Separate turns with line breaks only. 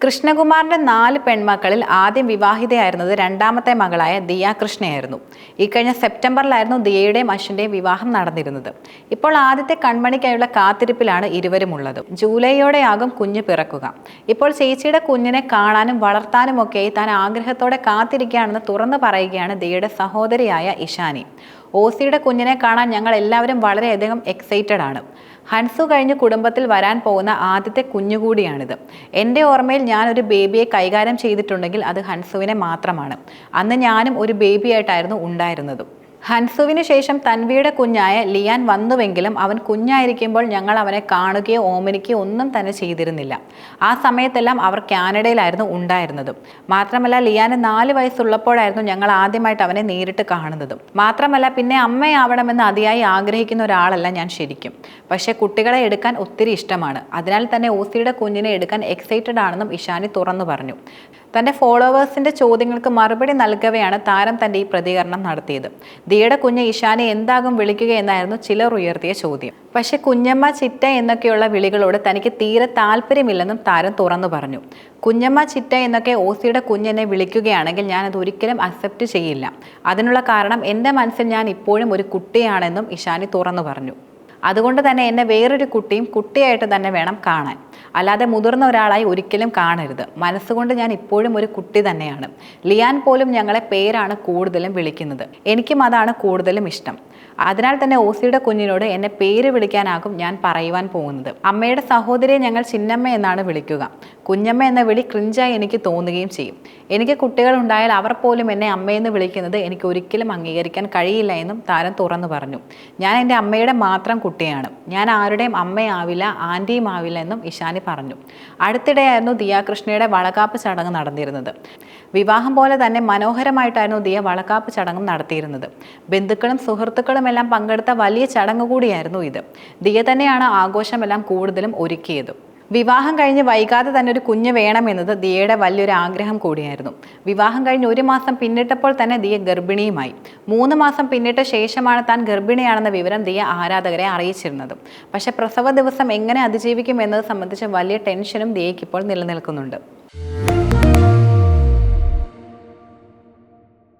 കൃഷ്ണകുമാറിന്റെ നാല് പെൺമക്കളിൽ ആദ്യം വിവാഹിതയായിരുന്നത് രണ്ടാമത്തെ മകളായ ദിയ കൃഷ്ണയായിരുന്നു. ഇക്കഴിഞ്ഞ സെപ്റ്റംബറിലായിരുന്നു ദിയയുടെയും അശ്വിന്റെയും വിവാഹം നടന്നിരുന്നത്. ഇപ്പോൾ ആദ്യത്തെ കൺമണിക്കായുള്ള കാത്തിരിപ്പിലാണ് ഇരുവരും ഉള്ളത് ജൂലൈയോടെയാകും കുഞ്ഞ് പിറക്കുക. ഇപ്പോൾ ചേച്ചിയുടെ കുഞ്ഞിനെ കാണാനും വളർത്താനും ഒക്കെ താൻ ആഗ്രഹത്തോടെ കാത്തിരിക്കുകയാണെന്ന് തുറന്നു പറയുകയാണ് ദിയയുടെ സഹോദരിയായ ഇഷാനി ഓസിയുടെ കുഞ്ഞിനെ കാണാൻ ഞങ്ങൾ എല്ലാവരും വളരെയധികം എക്സൈറ്റഡ് ആണ്. ഹൻസു കഴിഞ്ഞ് കുടുംബത്തിൽ വരാൻ പോകുന്ന ആദ്യത്തെ കുഞ്ഞുകൂടിയാണിത് എന്റെ ഓർമ്മയിൽ ഞാൻ ഒരു ബേബിയെ കൈകാര്യം ചെയ്തിട്ടുണ്ടെങ്കിൽ അത് ഹൻസുവിനെ മാത്രമാണ്. അന്ന് ഞാനും ഒരു ബേബിയായിട്ടായിരുന്നു ഉണ്ടായിരുന്നത്. ഹൻസുവിന് ശേഷം തൻവിയുടെ കുഞ്ഞായ ലിയാൻ വന്നുവെങ്കിലും അവൻ കുഞ്ഞായിരിക്കുമ്പോൾ ഞങ്ങൾ അവനെ കാണുകയോ ഓമനിക്കുകയോ ഒന്നും തന്നെ ചെയ്തിരുന്നില്ല. ആ സമയത്തെല്ലാം അവർ കാനഡയിലായിരുന്നു ഉണ്ടായിരുന്നത്. മാത്രമല്ല ലിയാന് നാല് വയസ്സുള്ളപ്പോഴായിരുന്നു ഞങ്ങൾ ആദ്യമായിട്ട് അവനെ നേരിട്ട് കാണുന്നതും. മാത്രമല്ല പിന്നെ അമ്മയാവണമെന്ന് അതിയായി ആഗ്രഹിക്കുന്ന ഒരാളല്ല ഞാൻ ശരിക്കും. പക്ഷേ കുട്ടികളെ എടുക്കാൻ ഒത്തിരി ഇഷ്ടമാണ്. അതിനാൽ തന്നെ ഓസിയുടെ കുഞ്ഞിനെ എടുക്കാൻ എക്സൈറ്റഡ് ആണെന്നും ഇഷാനി തുറന്നു പറഞ്ഞു. തന്റെ ഫോളോവേഴ്സിന്റെ ചോദ്യങ്ങൾക്ക് മറുപടി നൽകവെയാണ് താരം തന്റെ ഈ പ്രതികരണം നടത്തിയത്. ദിയുടെ കുഞ്ഞ് ഇഷാനെ എന്താകും വിളിക്കുക എന്നായിരുന്നു ചിലർ ഉയർത്തിയ ചോദ്യം. പക്ഷേ കുഞ്ഞമ്മ ചിറ്റ എന്നൊക്കെയുള്ള വിളികളോട് തനിക്ക് തീരെ താല്പര്യമില്ലെന്നും താരം തുറന്നു പറഞ്ഞു. കുഞ്ഞമ്മ ചിറ്റ എന്നൊക്കെ ഓസിയുടെ കുഞ്ഞെന്നെ വിളിക്കുകയാണെങ്കിൽ ഞാൻ അത് ഒരിക്കലും അക്സെപ്റ്റ് ചെയ്യില്ല. അതിനുള്ള കാരണം എന്റെ മനസ്സിൽ ഞാൻ ഇപ്പോഴും ഒരു കുട്ടിയാണെന്നും ഇഷാനി തുറന്നു പറഞ്ഞു. അതുകൊണ്ട് തന്നെ എന്നെ വേറൊരു കുട്ടിയും കുട്ടിയായിട്ട് തന്നെ വേണം കാണാൻ. അല്ലാതെ മുതിർന്ന ഒരാളായി ഒരിക്കലും കാണരുത്. മനസ്സുകൊണ്ട് ഞാൻ ഇപ്പോഴും ഒരു കുട്ടി തന്നെയാണ്. ലിയാൻ പോലും ഞങ്ങളെ പേരാണ് കൂടുതലും വിളിക്കുന്നത്. എനിക്കും അതാണ് കൂടുതലും ഇഷ്ടം. അതിനാൽ തന്നെ ഓസിയുടെ കുഞ്ഞിനോട് എന്നെ പേര് വിളിക്കാനാകും ഞാൻ പറയുവാൻ പോകുന്നത്. അമ്മയുടെ സഹോദരിയെ ഞങ്ങൾ ചിന്നമ്മ എന്നാണ് വിളിക്കുക. കുഞ്ഞമ്മ എന്ന വിളി ക്രിഞ്ചായി എനിക്ക് തോന്നുകയും ചെയ്യും. എനിക്ക് കുട്ടികൾ ഉണ്ടായാൽ അവർ പോലും എന്നെ അമ്മയെന്ന് വിളിക്കുന്നത് എനിക്ക് ഒരിക്കലും അംഗീകരിക്കാൻ കഴിയില്ല എന്നും താരം തുറന്നു പറഞ്ഞു. ഞാൻ എന്റെ അമ്മയുടെ മാത്രം കുട്ടിയാണ്. ഞാൻ ആരുടെയും അമ്മയാവില്ല ആന്റിയും ആവില്ല എന്നും ഇഷാനി പറഞ്ഞു. അടുത്തിടെയായിരുന്നു ദിയ കൃഷ്ണയുടെ വളകാപ്പ് ചടങ്ങ് നടന്നിരുന്നത്. വിവാഹം പോലെ തന്നെ മനോഹരമായിട്ടായിരുന്നു ദിയ വളകാപ്പ് ചടങ്ങും നടത്തിയിരുന്നത്. ബന്ധുക്കളും സുഹൃത്തുക്കളും എല്ലാം പങ്കെടുത്ത വലിയ ചടങ്ങ് കൂടിയായിരുന്നു ഇത്. ദിയ തന്നെയാണ് ആഘോഷമെല്ലാം കൂടുതലും ഒരുക്കിയത്. വിവാഹം കഴിഞ്ഞ് വൈകാതെ തന്നെ ഒരു കുഞ്ഞ് വേണമെന്നത് ദിയയുടെ വലിയൊരു ആഗ്രഹം കൂടിയായിരുന്നു. വിവാഹം കഴിഞ്ഞ് ഒരു മാസം പിന്നിട്ടപ്പോൾ തന്നെ ദിയ ഗർഭിണിയുമായി. മൂന്ന് മാസം പിന്നിട്ട ശേഷമാണ് താൻ ഗർഭിണിയാണെന്ന വിവരം ദിയ ആരാധകരെ അറിയിച്ചിരുന്നത്. പക്ഷേ പ്രസവ ദിവസം എങ്ങനെ അതിജീവിക്കും എന്നത് സംബന്ധിച്ച് വലിയ ടെൻഷനും ദിയയ്ക്ക് ഇപ്പോൾ നിലനിൽക്കുന്നുണ്ട്.